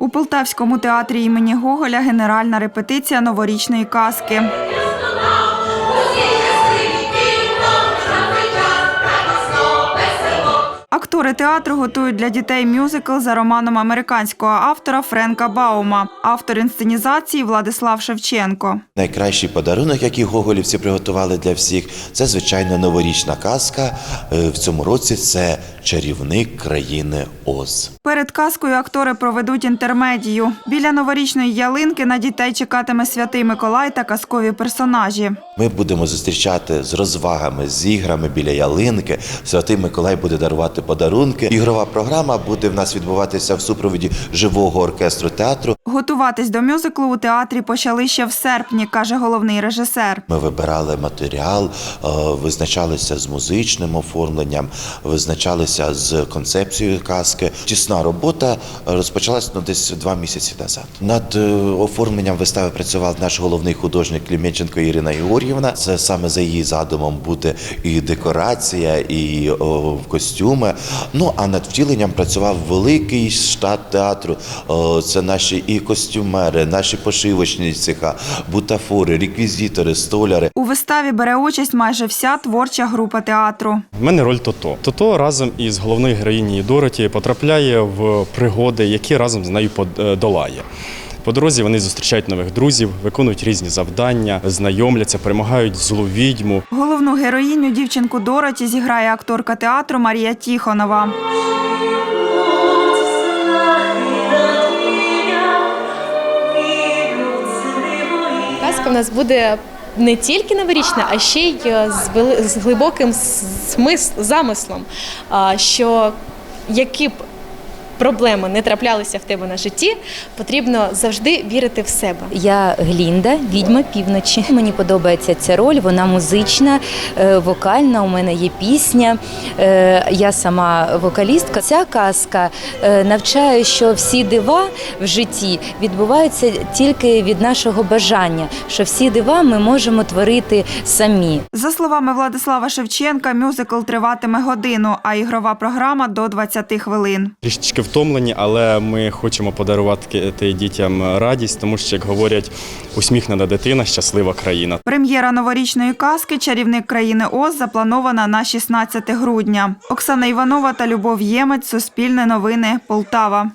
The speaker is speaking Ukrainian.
У Полтавському театрі імені Гоголя генеральна репетиція новорічної казки. Актори театру готують для дітей мюзикл за романом американського автора Френка Баума, автор інсценізації Владислав Шевченко. Найкращий подарунок, який гоголівці приготували для всіх, це звичайно новорічна казка. Е, В цьому році це чарівник країни Оз. Перед казкою актори проведуть інтермедію. Біля новорічної ялинки на дітей чекатиме святий Миколай та казкові персонажі. Ми будемо зустрічати з розвагами, з іграми біля ялинки. Святий Миколай буде дарувати подарунки. Ігрова програма буде в нас відбуватися в супроводі живого оркестру театру. Готуватись до мюзиклу у театрі почали ще в серпні, каже головний режисер. Ми вибирали матеріал, е, визначалися з музичним оформленням, визначалися з концепцією казки. Тісна робота розпочалась ну, десь два місяці назад. Над е, оформленням вистави працював наш головний художник Клім'янченко Ірина Георгіївна. Це саме за її задумом буде і декорація, і о, костюми. Ну а над втіленням працював великий штат театру. О, Це наші і костюмери, наші пошивочні цеха, бутафори, реквізитори, столяри. У виставі бере участь майже вся творча група театру. В мене роль Тото. Тото разом із головною героїнею Дороті потрапляє в пригоди, які разом з нею подолає. По дорозі вони зустрічають нових друзів, виконують різні завдання, знайомляться, перемагають злу відьму. Головну героїню дівчинку Дороті зіграє акторка театру Марія Тіхонова. Казка в нас буде не тільки новорічна, а ще й е, з, вели- з глибоким замислом, що які б проблеми не траплялися в тебе на житті, потрібно завжди вірити в себе. Я Глінда, відьма півночі. Мені подобається ця роль. Вона музична, е, вокальна. У мене є пісня. е, Я сама вокалістка. Ця казка е, навчає, що всі дива в житті відбуваються тільки від нашого бажання. Що всі дива ми можемо творити самі. За словами Владислава Шевченка, мюзикл триватиме годину, а ігрова програма до 20 хвилин. Трішечки втомлені, але ми хочемо подарувати дітям радість, тому що, як говорять, усміхнена дитина, щаслива країна. Прем'єра новорічної казки Чарівник країни Оз запланована на 16 грудня. Оксана Іванова та Любов Ємець. Суспільне новини. Полтава.